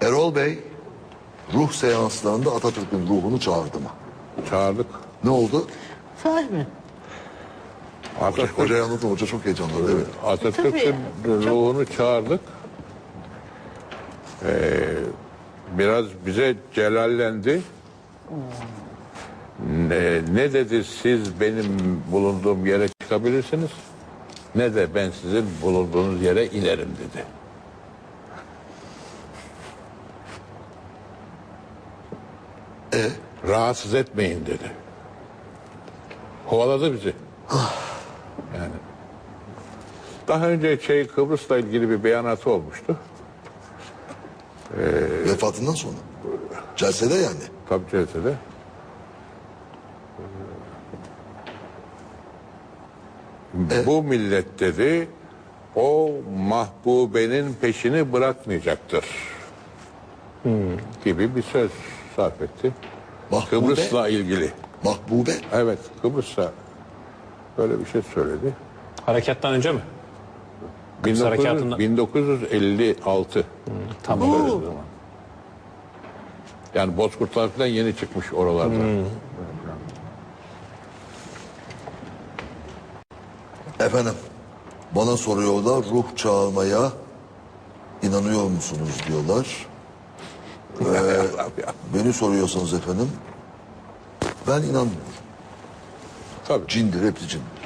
Erol Bey ruh seanslarında Atatürk'ün ruhunu çağırdı mı? Çağırdık. Ne oldu? Sahi mi? Atatürk, Hocaya anlatın. Hoca çok heyecanlandı. Evet. Atatürk'ün ruhunu çağırdık. Ee, biraz bize celallendi. Ne, ne dedi siz benim bulunduğum yere çıkabilirsiniz ne de ben sizin bulunduğunuz yere inerim dedi. E Rahatsız etmeyin dedi. Kovaladı bizi. Yani. Daha önce şey Kıbrıs'la ilgili bir beyanatı olmuştu. vefatından sonra. Celsede yani. Tabii CHP'de. Bu millet dedi o mahbubenin peşini bırakmayacaktır. Gibi bir söz sarf etti. Mahbube? Kıbrıs'la ilgili. Mahbube. Evet Kıbrıs'ta böyle bir şey söyledi. Harekattan önce mi? 1900 harekatında- 1956. Tamam. Böyle bir zaman. Yani Bozkurtlar falan yeni çıkmış oralarda. Efendim bana soruyorlar ruh çağırmaya inanıyor musunuz diyorlar. Beni soruyorsanız efendim ben inanmıyorum. Tabii. Cindir hepsi cindir.